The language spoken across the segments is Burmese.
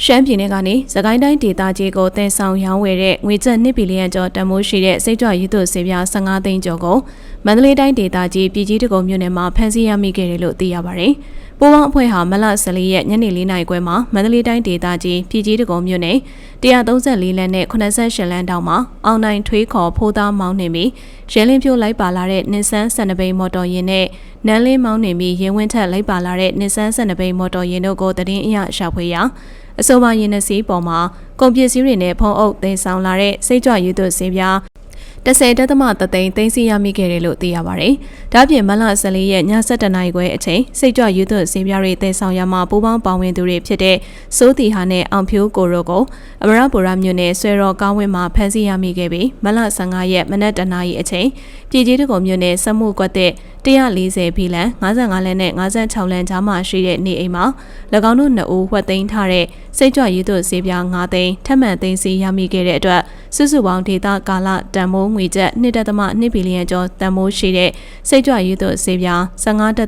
ရှမ်းပြည်နယ်ကနေသခိုင်းတိုင်းဒေသကြီးကိုတင်ဆောင်ရောင်းဝယ်တဲ့ငွေကျပ်2ဘီလီယံကျော်တန်ဖိုးရှိတဲ့စိတ်ကြွရည်သွဆေးပြား15သိန်းကျော်ကိုမန္တလေးတိုင်းဒေသကြီးပြည်ကြီးတကုံမြို့နယ်မှာဖမ်းဆီးရမိခဲ့တယ်လို့သိရပါတယ်။ပိုးပေါင်းအဖွဲ့ဟာမလ14ရက်ညနေ4နာရီခွဲမှာမန္တလေးတိုင်းဒေသကြီးပြည်ကြီးတကုံမြို့နယ်134လမ်းနဲ့88လမ်းတောင်မှာအောင်နိုင်ထွေးခေါ်ဖိုးသားမောင်းနေပြီးရဲလင်းဖြိုးလိုက်ပါလာတဲ့နစ်ဆန်း12ဘိန်းမော်တော်ယာဉ်နဲ့နန်းလင်းမောင်းနေပြီးရဲဝင်းထက်လိုက်ပါလာတဲ့နစ်ဆန်း12ဘိန်းမော်တော်ယာဉ်တို့ကိုတရင်အရရှာဖွေရာ အဆိုပါရင်နစီပေါ်မှာကုန်ပစ္စည်းတွေနဲ့ဖုံးအုပ်သိမ်းဆောင်လာတဲ့စိတ်ကြွရည်သွဆေးပြား 10တက်သမတသိန်းသိမ်းဆီးရမိခဲ့တယ်လို့သိရပါတယ်။ဒါ့ပြင်မလ14ရက်ည7:00နာရီခွဲအချိန်စိတ်ကြွရည်သွဆေးပြားတွေတည်ဆောင်ရမှာပူးပေါင်းပါဝင်သူတွေဖြစ်တဲ့စိုးတီဟာနဲ့အောင်ဖြိုးကိုရိုကိုအမရပူရမြို့နယ်ဆွဲတော်ကောင်းဝင်းမှာဖမ်းဆီးရမိခဲ့ပြီးမလ15ရက်မနက်တနာရီအချိန်ပြည်ကြီးတကုံမြို့နယ်စမှုကွက်တဲ့140ဘီလန်55လမ်းနဲ့56လမ်းကြားမှာရှိတဲ့နေအိမ်မှာ၎င်းတို့နှစ်ဦးဝှက်သိမ်းထားတဲ့စိတ်ကြွရည်သွဆေးပြား9သိန်းထပ်မံသိမ်းဆည်းရမိခဲ့တဲ့အတွက်စုစုပေါင်းဒေတာကာလတန်မိုးငွေကျပ်1.2ဘီလီယံကျော်တန်မိုးရှိတဲ့စိတ်ကြွရည်သွဆေးပြား15.3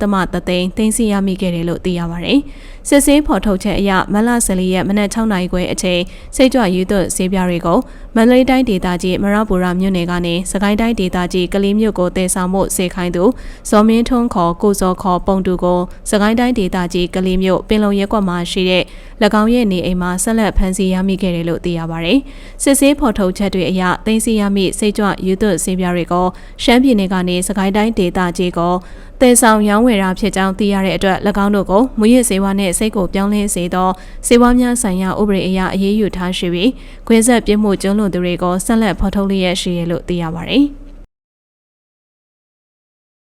သိန်းသိမ်းဆည်းရမိခဲ့တယ်လို့သိရပါတယ်။ စစ်ဆေးဖော်ထုတ်ချက်အရမလ14ရက်မနက်6နာရီခွဲအချိန်စိတ်ကြွရည်သွဆေးပြားတွေကိုမန္တလေးတိုင်းဒေသကြီးမရပူရမြို့နယ်ကနေစကိုင်းတိုင်းဒေသကြီးကလေးမြို့ကိုတည်ဆောင်မှုစေခိုင်းသူဇော်မင်းထွန်းခေါ်ကိုဇော်ခေါ်ပုံတူကိုစကိုင်းတိုင်းဒေသကြီးကလေးမြို့ပင်လုံရဲကွက်မှာရှိတဲ့၎င်းရဲ့နေအိမ်မှာဆက်လက်ဖမ်းဆီးရမိခဲ့တယ်လို့သိရပါတယ်။စစ်ဆေးဖော်ထုတ်ချက်တွေအရသိမ်းဆည်းရမိစိတ်ကြွယူသွဆေးပြားတွေကိုရှမ်းပြည်နယ်ကနေစကိုင်းတိုင်းဒေသကြီးကိုတည်ဆောင်ရောင်းဝယ်တာဖြစ်ကြောင်းသိရတဲ့အတွက်၎င်းတို့ကိုမူရစ်စေဝါနဲ့စိတ်ကိုပြောင်းလဲစေသောစေဝါများဆိုင်ရာဥပဒေအရအရေးယူထားရှိပြီးခွဲဆက်ပြစ်မှုကျူးလွန်သူတွေကိုဆက်လက်ဖော်ထုတ်လျက်ရှိရလို့သိရပါတယ်။